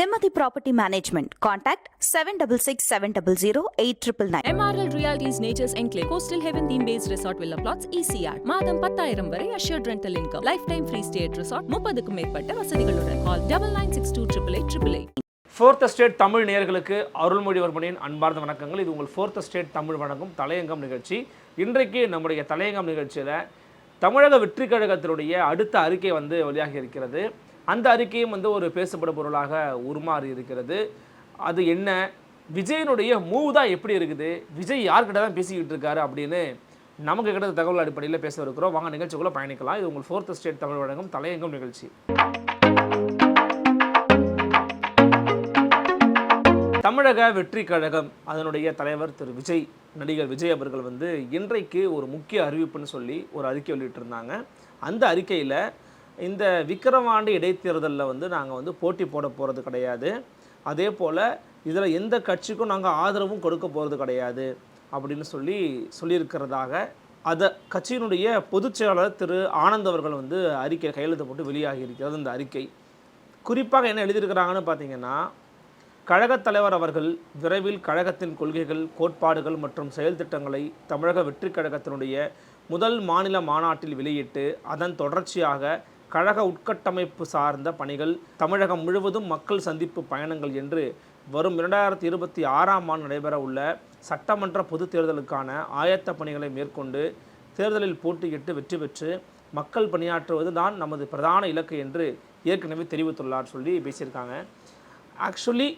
Nimati Property Management. Contact 766 MRL Realties Nature's Enclave Coastal Heaven theme based resort villa plots ECR மாதம் பத்தாயிரம் வரை assured rental income. Lifetime free stay at resort முப்பதுக்கும் மேற்பட்ட வசதிகளுடன் call double nine six two triple eight triple eight fourth state Tamil நேயர்களுக்கு அருள்மொழிவர்மனின் அன்பார்ந்த வணக்கங்கள். இது உங்கள் ஃபோர்த் ஸ்டேட் தமிழ் வணக்கம் தலையங்கம் நிகழ்ச்சி. இன்றைக்கு நம்முடைய தலையங்கம் நிகழ்ச்சியில் தமிழக வெற்றி கழகத்தினுடைய அடுத்த அறிக்கை வந்து வெளியாகி இருக்கிறது. அந்த அறிக்கையும் வந்து ஒரு பேசப்படும் பொருளாக உருமாறி இருக்கிறது. அது என்ன? விஜயனுடைய மூவ் தான் எப்படி இருக்குது? விஜய் யார்கிட்ட தான் பேசிக்கிட்டு இருக்காரு அப்படின்னு நமக்கு கிடைத்த தகவல் அடிப்படையில் பேச இருக்கிறோம். வாங்க நிகழ்ச்சிக்குள்ளே பயணிக்கலாம். இது உங்கள் ஃபோர்த் ஸ்டேட் தமிழ் வழங்கும் தலையங்கம் நிகழ்ச்சி. தமிழக வெற்றி கழகம் அதனுடைய தலைவர் திரு விஜய் நடிகர் விஜய் அவர்கள் வந்து இன்றைக்கு ஒரு முக்கிய அறிவிப்புன்னு சொல்லி ஒரு அறிக்கை வெளியிட்டிருந்தாங்க. அந்த அறிக்கையில் இந்த விக்கிரவாண்டு இடைத்தேர்தலில் வந்து நாங்கள் வந்து போட்டி போட போகிறது கிடையாது. அதே போல் இதில் எந்த கட்சிக்கும் நாங்கள் ஆதரவும் கொடுக்க போகிறது கிடையாது அப்படின்னு சொல்லி சொல்லியிருக்கிறதாக அதை கட்சியினுடைய பொதுச் செயலாளர் திரு ஆனந்த் அவர்கள் வந்து அறிக்கை கையெழுத்து போட்டு வெளியாகி இருக்கிறது இந்த அறிக்கை. குறிப்பாக என்ன எழுதியிருக்கிறாங்கன்னு பார்த்தீங்கன்னா கழகத் தலைவர் அவர்கள் விரைவில் கழகத்தின் கொள்கைகள் கோட்பாடுகள் மற்றும் செயல் திட்டங்களை தமிழக வெற்றி கழகத்தினுடைய முதல் மாநில மாநாட்டில் வெளியிட்டு அதன் தொடர்ச்சியாக கழக உட்கட்டமைப்பு சார்ந்த பணிகள் தமிழகம் முழுவதும் மக்கள் சந்திப்பு பயணங்கள் என்று வரும் இரண்டாயிரத்தி இருபத்தி ஆறாம் ஆண்டு நடைபெற உள்ள சட்டமன்ற பொதுத் தேர்தலுக்கான ஆயத்த பணிகளை மேற்கொண்டு தேர்தலில் போட்டியிட்டு வெற்றி பெற்று மக்கள் பணியாற்றுவது தான் நமது பிரதான இலக்கு என்று ஏற்கனவே தெரிவித்துள்ளார் சொல்லி பேசியிருக்காங்க. ஆக்சுவலி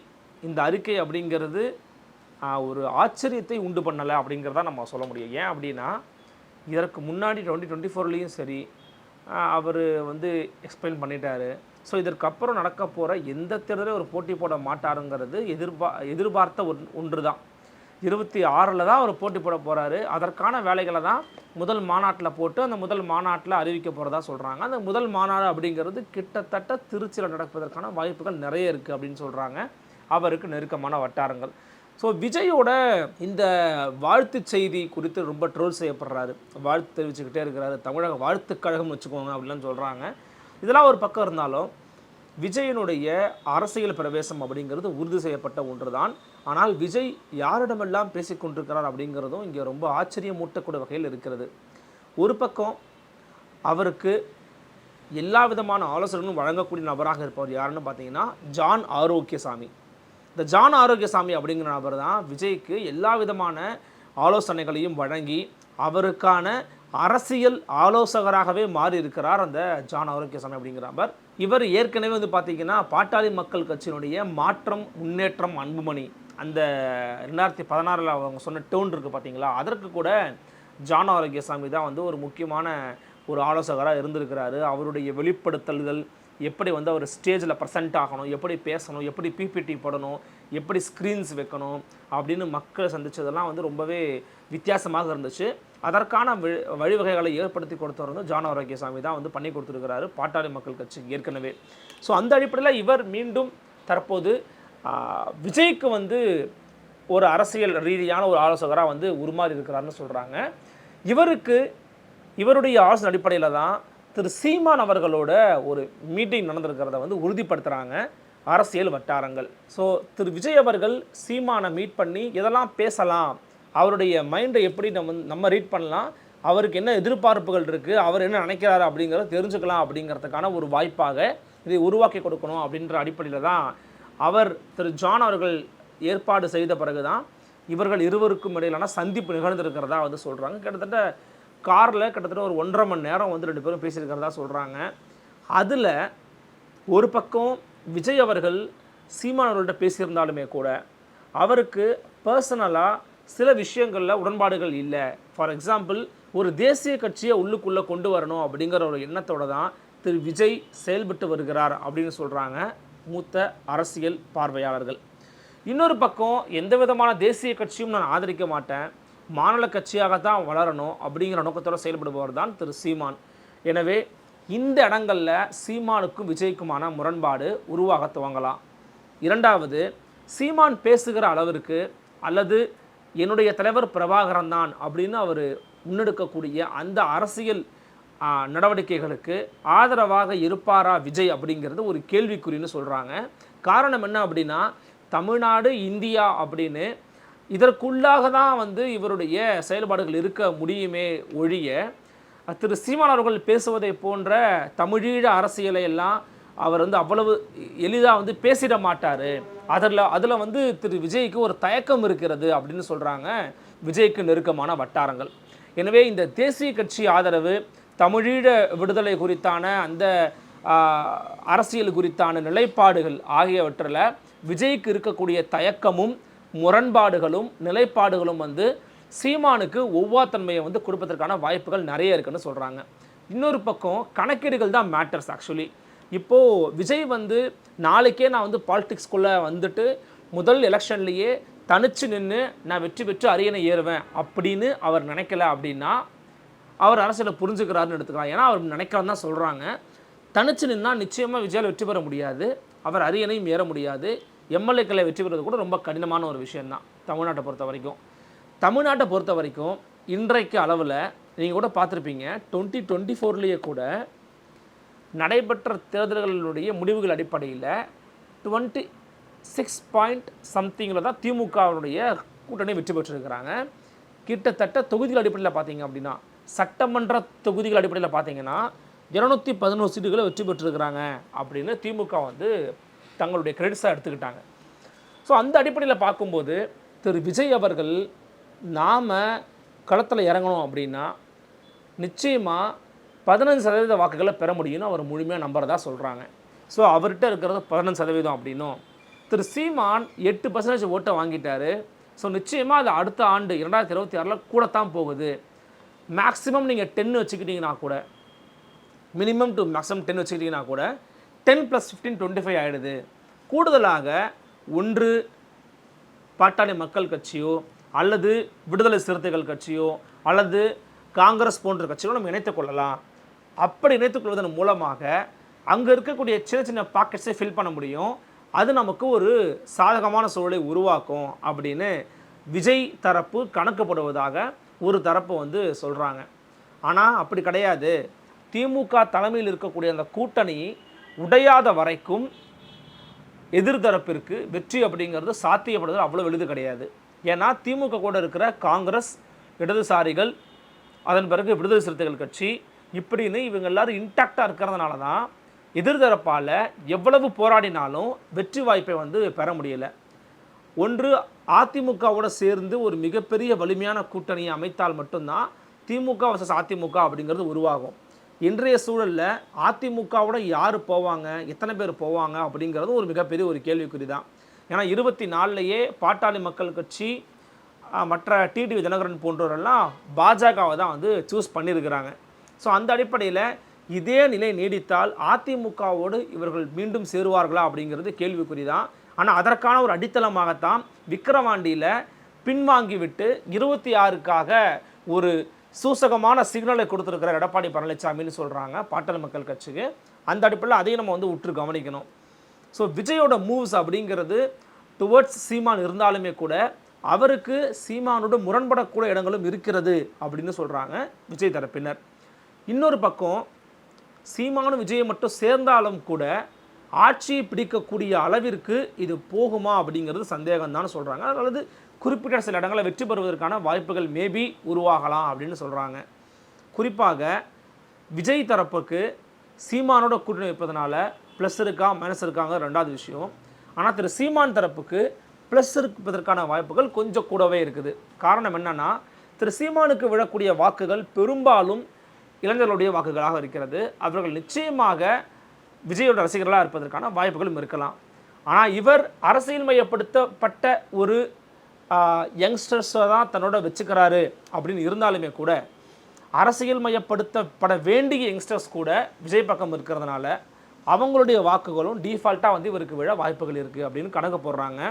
இந்த அறிக்கை அப்படிங்கிறது ஒரு ஆச்சரியத்தை உண்டு பண்ணலை அப்படிங்கிறத நம்ம சொல்ல முடியும். ஏன் அப்படின்னா இதற்கு முன்னாடி டுவெண்ட்டி டுவெண்ட்டி ஃபோர்லேயும் சரி அவர் வந்து எக்ஸ்பிளைன் பண்ணிட்டாரு. ஸோ இதற்கப்புறம் நடக்க போகிற எந்த தேர்தலையும் ஒரு போட்டி போட மாட்டாருங்கிறது எதிர்பா எதிர்பார்த்த ஒன் ஒன்று தான் இருபத்தி ஆறில் தான் அவர் போட்டி போட போகிறாரு அதற்கான வேலைகளை தான் முதல் மாநாட்டில் போட்டு அந்த முதல் மாநாட்டில் அறிவிக்க போகிறதா சொல்கிறாங்க அந்த முதல் மாநாடு அப்படிங்கிறது கிட்டத்தட்ட திருச்சியில் நடப்பதற்கான வாய்ப்புகள் நிறைய இருக்குது அப்படின்னு சொல்கிறாங்க அவருக்கு நெருக்கமான வட்டாரங்கள். ஸோ விஜயோட இந்த வாழ்த்து செய்தி குறித்து ரொம்ப ட்ரோல் செய்யப்படுறாரு. வாழ்த்து தெரிவிச்சுக்கிட்டே இருக்கிறாரு. தமிழக வாழ்த்துக்கழகம்னு வச்சுக்கோங்க அப்படிலாம் சொல்கிறாங்க இதெல்லாம் ஒரு பக்கம் இருந்தாலும் விஜயனுடைய அரசியல் பிரவேசம் அப்படிங்கிறது உறுதி செய்யப்பட்ட ஒன்று தான் ஆனால் விஜய் யாரிடமெல்லாம் பேசிக்கொண்டிருக்கிறார் அப்படிங்கிறதும் இங்கே ரொம்ப ஆச்சரியமூட்டக்கூடிய வகையில் இருக்கிறது. ஒரு பக்கம் அவருக்கு எல்லா விதமான ஆலோசனைகளும் வழங்கக்கூடிய நபராக இருப்பவர் யாருன்னு பார்த்தீங்கன்னா ஜான் ஆரோக்கியசாமி. இந்த ஜான் ஆரோக்கியசாமி அப்படிங்கிற நபர் தான் விஜய்க்கு எல்லா விதமான ஆலோசனைகளையும் வழங்கி அவருக்கான அரசியல் ஆலோசகராகவே மாறி இருக்கிறார் அந்த ஜான் ஆரோக்கியசாமி அப்படிங்கிற நபர். இவர் ஏற்கனவே வந்து பார்த்திங்கன்னா பாட்டாளி மக்கள் கட்சியினுடைய மாற்றம் முன்னேற்றம் அன்புமணி அந்த ரெண்டாயிரத்தி பதினாறில் அவங்க சொன்ன டோன் இருக்குது பார்த்தீங்களா? அதற்கு கூட ஜான் ஆரோக்கியசாமி தான் வந்து ஒரு முக்கியமான ஒரு ஆலோசகராக இருந்திருக்கிறாரு. அவருடைய வெளிப்படுத்தல்கள் எப்படி வந்து அவர் ஸ்டேஜில் ப்ரெசென்ட் ஆகணும் எப்படி பேசணும் எப்படி பிபிடி போடணும் எப்படி ஸ்க்ரீன்ஸ் வைக்கணும் அப்படின்னு மக்களை சந்தித்ததெல்லாம் வந்து ரொம்பவே வித்தியாசமாக இருந்துச்சு. அதற்கான வழி வழிவகைகளை ஏற்படுத்தி கொடுத்தவர் வந்து ஜான் ஆரோக்கியசாமி தான் வந்து பண்ணி கொடுத்துருக்கிறாரு பாட்டாளி மக்கள் கட்சி ஏற்கனவே. ஸோ அந்த அடிப்படையில் இவர் மீண்டும் தற்போது விஜய்க்கு வந்து ஒரு அரசியல் ரீதியான ஒரு ஆலோசகராக வந்து உருமாறி இருக்கிறாருன்னு சொல்கிறாங்க இவருக்கு இவருடைய ஆலோசனை அடிப்படையில் தான் திரு சீமான் அவர்களோட ஒரு மீட்டிங் நடந்திருக்கிறத வந்து உறுதிப்படுத்துகிறாங்க அரசியல் வட்டாரங்கள். ஸோ திரு விஜய் அவர்கள் சீமானை மீட் பண்ணி இதெல்லாம் பேசலாம். அவருடைய மைண்டை எப்படி நம்ம நம்ம ரீட் பண்ணலாம்? அவருக்கு என்ன எதிர்பார்ப்புகள் இருக்குது அவர் என்ன நினைக்கிறாரு அப்படிங்கிறத தெரிஞ்சுக்கலாம் அப்படிங்கிறதுக்கான ஒரு வாய்ப்பாக இதை உருவாக்கி கொடுக்கணும் அப்படின்ற அடிப்படையில் தான் அவர் திரு ஜான் அவர்கள் ஏற்பாடு செய்த பிறகு தான் இவர்கள் இருவருக்கும் இடையிலான சந்திப்பு நிகழ்ந்திருக்கிறதா வந்து சொல்கிறாங்க கிட்டத்தட்ட காரில் கிட்டத்தட்ட ஒரு ஒன்றரை மணி நேரம் வந்து ரெண்டு பேரும் பேசியிருக்கிறதா சொல்கிறாங்க அதில் ஒரு பக்கம் விஜய் அவர்கள் சீமான் அவர்கள்ட்ட பேசியிருந்தாலுமே கூட அவருக்கு பர்சனலாக சில விஷயங்களில் உடன்பாடுகள் இல்லை. ஃபார் எக்ஸாம்பிள் ஒரு தேசிய கட்சியை உள்ளுக்குள்ளே கொண்டு வரணும் அப்படிங்கிற ஒரு எண்ணத்தோடு தான் திரு விஜய் செயல்பட்டு வருகிறார் அப்படின்னு சொல்கிறாங்க மூத்த அரசியல் பார்வையாளர்கள். இன்னொரு பக்கம் எந்த விதமான தேசிய கட்சியும் நான் ஆதரிக்க மாட்டேன். மாநில கட்சியாக தான் வளரணும் அப்படிங்கிற நோக்கத்தோடு செயல்படுபவர் தான் திரு சீமான். எனவே இந்த இடங்களில் சீமானுக்கும் விஜய்க்குமான முரண்பாடு உருவாக துவங்கலாம். இரண்டாவது சீமான் பேசுகிற அளவிற்கு அல்லது என்னுடைய தலைவர் பிரபாகரன் தான் அப்படின்னு அவர் முன்னெடுக்கக்கூடிய அந்த அரசியல் நடவடிக்கைகளுக்கு ஆதரவாக இருப்பாரா விஜய் அப்படிங்கிறது ஒரு கேள்விக்குறின்னு சொல்கிறாங்க காரணம் என்ன அப்படின்னா தமிழ்நாடு இந்தியா அப்படின்னு இதற்குள்ளாக தான் வந்து இவருடைய செயல்பாடுகள் இருக்க முடியுமே ஒழிய திரு சீமான் அவர்கள் பேசுவதை போன்ற தமிழீழ அரசியலை எல்லாம் அவர் வந்து அவ்வளவு எளிதாக வந்து பேசிட மாட்டார். அதில் அதில் வந்து திரு விஜய்க்கு ஒரு தயக்கம் இருக்கிறது அப்படின்னு சொல்கிறாங்க விஜய்க்கு நெருக்கமான வட்டாரங்கள். எனவே இந்த தேசிய கட்சி ஆதரவு தமிழீழ விடுதலை குறித்தான அந்த அரசியல் குறித்தான நிலைப்பாடுகள் ஆகியவற்றில் விஜய்க்கு இருக்கக்கூடிய தயக்கமும் முரண்பாடுகளும் நிலைப்பாடுகளும் வந்து சீமானுக்கு ஒவ்வாத்தன்மையை வந்து கொடுப்பதற்கான வாய்ப்புகள் நிறைய இருக்குன்னு சொல்கிறாங்க இன்னொரு பக்கம் கணக்கீடுகள் தான் மேட்டர்ஸ் ஆக்சுவலி இப்போது விஜய் வந்து நாளைக்கே நான் வந்து பாலிடிக்ஸ்குள்ளே வந்துட்டு முதல் எலெக்ஷன்லேயே தனிச்சு நின்று நான் வெற்றி பெற்று அரியணை ஏறுவேன் அப்படின்னு அவர் நினைக்கல அப்படின்னா அவர் அரசியலை புரிஞ்சுக்கிறாருன்னு எடுத்துக்கலாம். ஏன்னா அவர் நினைக்கிறான்னு தான் சொல்கிறாங்க தனிச்சு நின்னா நிச்சயமாக விஜயால் வெற்றி பெற முடியாது. அவர் அரியணையும் ஏற முடியாது. எம்எல்ஏக்களை வெற்றி பெறுவது கூட ரொம்ப கடினமான ஒரு விஷயம்தான் தமிழ்நாட்டை பொறுத்த வரைக்கும். தமிழ்நாட்டை பொறுத்த வரைக்கும் இன்றைக்கு அளவில் நீங்கள் கூட பார்த்துருப்பீங்க டுவெண்ட்டி டுவெண்ட்டி ஃபோர்லேயே கூட நடைபெற்ற தேர்தல்களுடைய முடிவுகள் அடிப்படையில் டுவெண்ட்டி சிக்ஸ் பாயிண்ட் சம்திங்கில் தான் திமுகவுடைய கூட்டணி வெற்றி பெற்றிருக்கிறாங்க. கிட்டத்தட்ட தொகுதிகள் அடிப்படையில் பார்த்தீங்க அப்படின்னா சட்டமன்ற தொகுதிகள் அடிப்படையில் பார்த்தீங்கன்னா இருநூற்றி பதினோரு சீட்டுகளை வெற்றி பெற்றிருக்கிறாங்க அப்படின்னு திமுக வந்து தங்களுடைய கிரெடிட்ஸாக எடுத்துக்கிட்டாங்க. ஸோ அந்த அடிப்படையில் பார்க்கும்போது திரு. விஜய் அவர்கள் நாம் களத்தில் இறங்கணும் அப்படின்னா நிச்சயமாக பதினஞ்சு சதவீத வாக்குகளை பெற முடியும்னு அவர் முழுமையாக நம்புறதா சொல்கிறாங்க ஸோ அவர்கிட்ட இருக்கிறது பதினஞ்சு சதவீதம் அப்படின்னும். திரு. சீமான் எட்டு பர்சன்டேஜ் ஓட்டை வாங்கிட்டார். ஸோ நிச்சயமாக அது அடுத்த ஆண்டு இரண்டாயிரத்தி இருபத்தி ஆறில் கூடத்தான் போகுது. மேக்ஸிமம் நீங்கள் டென் வச்சுக்கிட்டிங்கன்னா கூட மினிமம் டு மேக்ஸிமம் டென் வச்சுக்கிட்டிங்கன்னா கூட ten plus fifteen twenty five ஆகிடுது கூடுதலாக ஒன்று பாட்டாளி மக்கள் கட்சியோ அல்லது விடுதலை சிறுத்தைகள் கட்சியோ அல்லது காங்கிரஸ் போன்ற கட்சிகளோ நம்ம இணைத்துக் கொள்ளலாம். அப்படி இணைத்துக் கொள்வதன் மூலமாக அங்கே இருக்கக்கூடிய சின்ன சின்ன பாக்கெட்ஸை ஃபில் பண்ண முடியும். அது நமக்கு ஒரு சாதகமான சூழலை உருவாக்கும் அப்படின்னு விஜய் தரப்பு கணக்குப்படுவதாக ஒரு தரப்பு வந்து சொல்கிறாங்க ஆனால் அப்படி கிடையாது. திமுக தலைமையில் இருக்கக்கூடிய அந்த கூட்டணி உடையாத வரைக்கும் எதிர்தரப்பிற்கு வெற்றி அப்படிங்கிறது சாத்தியப்படுறது அவ்வளோ எளிது கிடையாது. ஏன்னா திமுக கூட இருக்கிற காங்கிரஸ் இடதுசாரிகள் அதன் பிறகு விடுதலை சிறுத்தைகள் கட்சி இப்படின்னு இவங்க எல்லாரும் இன்டாக்டாக இருக்கிறதுனால தான் எதிர்தரப்பால் எவ்வளவு போராடினாலும் வெற்றி வாய்ப்பை வந்து பெற முடியலை. ஒன்று அதிமுகவோட சேர்ந்து ஒரு மிகப்பெரிய வலிமையான கூட்டணியை அமைத்தால் மட்டும்தான் திமுக வர்சஸ் அதிமுக அப்படிங்கிறது உருவாகும். இன்றைய சூழலில் அதிமுகவோட யார் போவாங்க? எத்தனை பேர் போவாங்க? அப்படிங்கிறது ஒரு மிகப்பெரிய ஒரு கேள்விக்குறி தான் ஏன்னா இருபத்தி நாலுலையே பாட்டாளி மக்கள் கட்சி மற்ற டிடிவி தினகரன் போன்றவரெல்லாம் பாஜகவை தான் வந்து சூஸ் பண்ணியிருக்கிறாங்க ஸோ அந்த அடிப்படையில் இதே நிலை நீடித்தால் அதிமுகவோடு இவர்கள் மீண்டும் சேருவார்களா? அப்படிங்கிறது கேள்விக்குறி தான் ஆனால் அதற்கான ஒரு அடித்தளமாகத்தான் விக்கிரவாண்டியில் பின்வாங்கிவிட்டு இருபத்தி ஆறுக்காக ஒரு சூசகமான சிக்னலை கொடுத்துருக்கிற எடப்பாடி பழனிசாமின்னு சொல்கிறாங்க பாட்டாளி மக்கள் கட்சிக்கு. அந்த அடிப்படையில் அதையும் நம்ம வந்து உற்று கவனிக்கணும். ஸோ விஜயோட மூவ்ஸ் அப்படிங்கிறது டுவர்ட்ஸ் சீமான் இருந்தாலுமே கூட அவருக்கு சீமானோடு முரண்படக்கூடிய இடங்களும் இருக்கிறது அப்படின்னு சொல்கிறாங்க விஜய் தரப்பினர். இன்னொரு பக்கம் சீமானும் விஜயை மட்டும் சேர்ந்தாலும் கூட ஆட்சியை பிடிக்கக்கூடிய அளவிற்கு இது போகுமா அப்படிங்கிறது சந்தேகம்தான் சொல்கிறாங்க அல்லது குறிப்பிட்ட சில இடங்களில் வெற்றி பெறுவதற்கான வாய்ப்புகள் மேபி உருவாகலாம் அப்படின்னு சொல்கிறாங்க குறிப்பாக விஜய் தரப்புக்கு சீமானோட கூட்டணி வைப்பதனால ப்ளஸ் இருக்கா மைனஸ் இருக்காங்க ரெண்டாவது விஷயம். ஆனால் திரு சீமான் தரப்புக்கு ப்ளஸ் இருப்பதற்கான வாய்ப்புகள் கொஞ்சம் கூடவே இருக்குது. காரணம் என்னென்னா திரு சீமானுக்கு விழக்கூடிய வாக்குகள் பெரும்பாலும் இளைஞர்களுடைய வாக்குகளாக இருக்கிறது. அவர்கள் நிச்சயமாக விஜயோட ரசிகர்களாக இருப்பதற்கான வாய்ப்புகளும் இருக்கலாம். ஆனால் இவர் அரசியல் மையப்படுத்தப்பட்ட ஒரு யங்ஸ்டர்ஸை தான் தன்னோட வச்சுக்கிறாரு அப்படின்னு இருந்தாலுமே கூட அரசியல் மையப்படுத்தப்பட வேண்டிய யங்ஸ்டர்ஸ் கூட விஜய் பக்கம் இருக்கிறதுனால அவங்களுடைய வாக்குகளும் டீஃபால்ட்டாக வந்து இவருக்கு விழ வாய்ப்புகள் இருக்குது அப்படின்னு கணக்கு போடுறாங்க.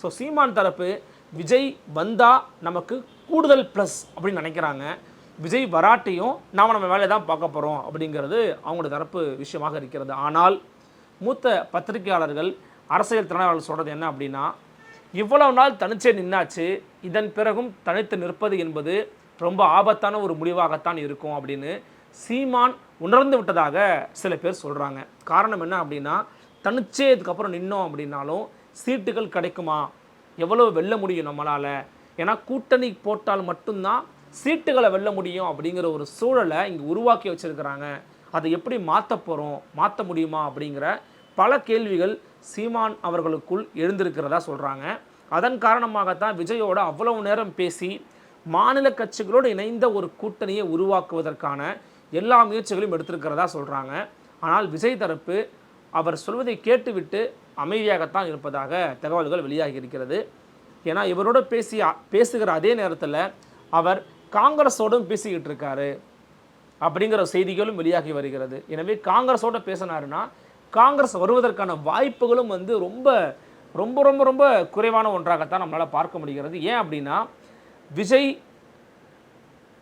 ஸோ சீமான் தரப்பு விஜய் வந்தால் நமக்கு கூடுதல் ப்ளஸ் அப்படின்னு நினைக்கிறாங்க. விஜய் வராட்டியும் நாம் நம்ம வேலையை தான் பார்க்க போகிறோம் அப்படிங்கிறது அவங்களோட தரப்பு விஷயமாக இருக்கிறது. ஆனால் மூத்த பத்திரிகையாளர்கள் அரசியல் திறனாளர்கள் சொல்கிறது என்ன அப்படின்னா இவ்வளவு நாள் தனிச்சே நின்னாச்சு இதன் பிறகும் தனித்து நிற்பது என்பது ரொம்ப ஆபத்தான ஒரு முடிவாகத்தான் இருக்கும் அப்படின்னு சீமான் உணர்ந்து விட்டதாக சில பேர் சொல்கிறாங்க காரணம் என்ன அப்படின்னா தனிச்சே இதுக்கப்புறம் நின்னோம் அப்படின்னாலும் சீட்டுகள் கிடைக்குமா? எவ்வளோ வெல்ல முடியும் நம்மளால்? ஏன்னா கூட்டணி போட்டால் மட்டும்தான் சீட்டுகளை வெல்ல முடியும் அப்படிங்கிற ஒரு சூழலை இங்கே உருவாக்கி வச்சுருக்கிறாங்க. அதை எப்படி மாற்ற போகிறோம் மாற்ற முடியுமா அப்படிங்கிற பல கேள்விகள் சீமான் அவர்களுக்குள் எழுந்திருக்கிறதா சொல்கிறாங்க அதன் காரணமாகத்தான் விஜயோட அவ்வளவு நேரம் பேசி மாநில கட்சிகளோடு இணைந்த ஒரு கூட்டணியை உருவாக்குவதற்கான எல்லா முயற்சிகளையும் எடுத்திருக்கிறதா சொல்கிறாங்க ஆனால் விஜய் தரப்பு அவர் சொல்வதை கேட்டுவிட்டு அமைதியாகத்தான் இருப்பதாக தகவல்கள் வெளியாகி இருக்கிறது. ஏன்னா இவரோட பேசி பேசுகிற அதே நேரத்தில் அவர் காங்கிரஸோடும் பேசிக்கிட்டு இருக்காரு அப்படிங்கிற செய்திகளும் வெளியாகி வருகிறது. எனவே காங்கிரஸோட பேசினாருன்னா காங்கிரஸ் வருவதற்கான வாய்ப்புகளும் வந்து ரொம்ப ரொம்ப ரொம்ப ரொம்ப குறைவான ஒன்றாகத்தான் நம்மளால் பார்க்க முடிகிறது. ஏன் அப்படின்னா விஜய்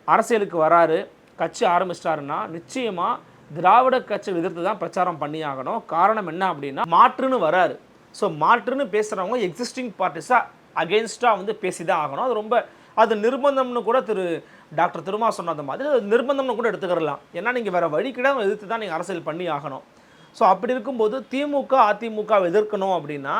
அரசியலுக்கு வராரு கட்சி ஆரம்பிச்சிட்டாருன்னா நிச்சயமாக திராவிட கட்சிகள் எதிர்த்து தான் பிரச்சாரம் பண்ணி ஆகணும். காரணம் என்ன அப்படின்னா மாற்றுன்னு வராரு. ஸோ மாற்றுன்னு பேசுகிறவங்க எக்ஸிஸ்டிங் பார்ட்டிஸாக அகெயின்ஸ்டாக வந்து பேசி தான் ஆகணும். அது ரொம்ப அது நிர்பந்தம்னு கூட திரு டாக்டர் திருமா சொன்னது மாதிரி அது நிர்பந்தம்னு கூட எடுத்துக்கிறலாம். ஏன்னா நீங்கள் வேறு வழிக்கிட எதிர்த்து தான் நீங்கள் அரசியல் பண்ணி ஆகணும். ஸோ அப்படி இருக்கும்போது திமுக அதிமுக எதிர்க்கணும் அப்படின்னா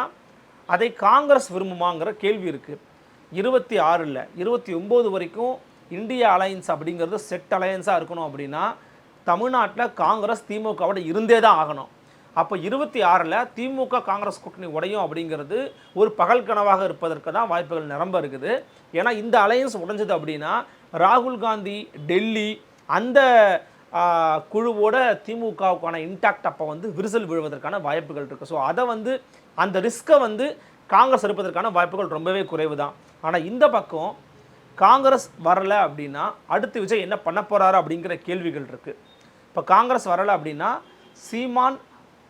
அதை காங்கிரஸ் விரும்புமாங்கிற கேள்வி இருக்குது இருபத்தி ஆறில் இருபத்தி ஒம்பது வரைக்கும் இந்தியா அலையன்ஸ் அப்படிங்கிறது செட் அலையன்ஸாக இருக்கணும் அப்படின்னா தமிழ்நாட்டில் காங்கிரஸ் திமுகவோட இருந்தே தான் ஆகணும். அப்போ இருபத்தி ஆறில் திமுக காங்கிரஸ் கூட்டணி உடையும் அப்படிங்கிறது ஒரு பகல் கனவாக இருப்பதற்கு தான் வாய்ப்புகள் நிரம்ப இருக்குது. ஏன்னா இந்த அலையன்ஸ் உடைஞ்சது அப்படின்னா ராகுல் காந்தி டெல்லி அந்த குழுவோட திமுகவுக்கான இன்டாக்ட் அப்போ வந்து விரிசல் விழுவதற்கான வாய்ப்புகள் இருக்குது ஸோ அதை வந்து அந்த ரிஸ்க்கை வந்து காங்கிரஸ் எடுப்பதற்கான வாய்ப்புகள் ரொம்பவே குறைவு தான் ஆனால் இந்த பக்கம் காங்கிரஸ் வரல அப்படின்னா அடுத்து விஜய் என்ன பண்ண போகிறாரு அப்படிங்கிற கேள்விகள் இருக்குது இப்போ காங்கிரஸ் வரல அப்படின்னா சீமான்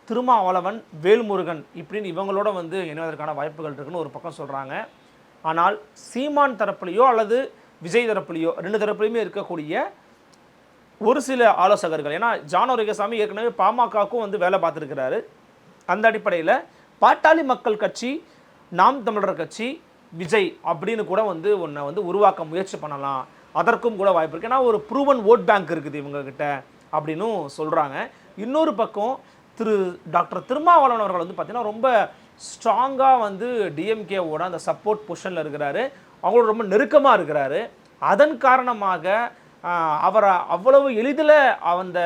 திருமாவளவன் வேல்முருகன் இப்படின்னு இவங்களோட வந்து இணைவதற்கான வாய்ப்புகள் இருக்குன்னு ஒரு பக்கம் சொல்கிறாங்க ஆனால் சீமான் தரப்புலையோ அல்லது விஜய் தரப்புலையோ ரெண்டு தரப்புலையுமே இருக்கக்கூடிய ஒரு சில ஆலோசகர்கள் ஏன்னா ஜானோ ரெங்கசாமி ஏற்கனவே பாமகவுக்கும் வந்து வேலை பார்த்துருக்கிறாரு. அந்த அடிப்படையில் பாட்டாளி மக்கள் கட்சி நாம் தமிழர் கட்சி விஜய் அப்படின்னு கூட வந்து ஒன்றை வந்து உருவாக்க முயற்சி பண்ணலாம். அதற்கும் கூட வாய்ப்பு இருக்குது ஏன்னா ஒரு ப்ரூவன் ஓட் பேங்க் இருக்குது இவங்கக்கிட்ட அப்படின்னும் சொல்கிறாங்க இன்னொரு பக்கம் திரு டாக்டர் திருமாவளவன் அவர்கள் வந்து பார்த்திங்கன்னா ரொம்ப ஸ்ட்ராங்காக வந்து டிஎம்கேவோட அந்த சப்போர்ட் பொசிஷனில் இருக்கிறாரு. அவங்களோட ரொம்ப நெருக்கமாக இருக்கிறாரு. அதன் காரணமாக அவரை அவ்வளவு எளிதில் அந்த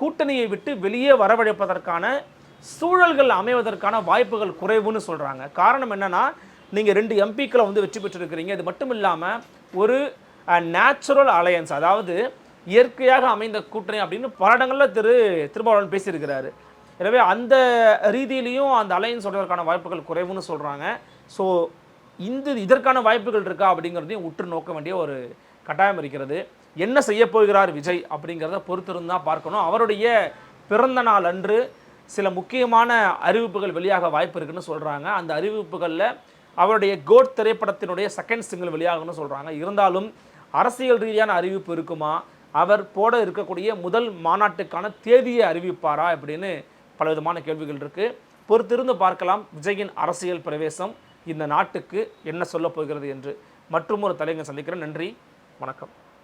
கூட்டணியை விட்டு வெளியே வரவழைப்பதற்கான சூழல்கள் அமைவதற்கான வாய்ப்புகள் குறைவுன்னு சொல்கிறாங்க காரணம் என்னென்னா நீங்கள் ரெண்டு எம்பிக்களை வந்து வெற்றி பெற்றிருக்கிறீங்க. இது மட்டும் இல்லாமல் ஒரு நேச்சுரல் அலையன்ஸ் அதாவது இயற்கையாக அமைந்த கூட்டணி அப்படின்னு பல இடங்களில் திரு திருமாவளவன் பேசியிருக்கிறாரு. எனவே அந்த ரீதியிலையும் அந்த அலையன்ஸ் சொல்கிறதுக்கான வாய்ப்புகள் குறைவுன்னு சொல்கிறாங்க ஸோ இந்த இதற்கான வாய்ப்புகள் இருக்கா அப்படிங்கிறதையும் உற்று நோக்க வேண்டிய ஒரு கட்டாயம் இருக்கிறது. என்ன செய்ய போகிறார் விஜய் அப்படிங்கிறத பொறுத்திருந்து பார்க்கணும். அவருடைய பிறந்த நாள் அன்று சில முக்கியமான அறிவிப்புகள் வெளியாக வாய்ப்பு இருக்குன்னு சொல்கிறாங்க அந்த அறிவிப்புகளில் அவருடைய கோட் திரைப்படத்தினுடைய செகண்ட் சிங்கிள் வெளியாகும்னு சொல்கிறாங்க இருந்தாலும் அரசியல் ரீதியான அறிவிப்பு இருக்குமா? அவர் போட இருக்கக்கூடிய முதல் மாநாட்டுக்கான தேதியை அறிவிப்பாரா அப்படின்னு பலவிதமான கேள்விகள் இருக்குது பொறுத்திருந்து பார்க்கலாம் விஜயின் அரசியல் பிரவேசம் இந்த நாட்டுக்கு என்ன சொல்ல போகிறது என்று. மற்றும் ஒரு தலைங்க சந்திக்கிறேன். நன்றி. வணக்கம்.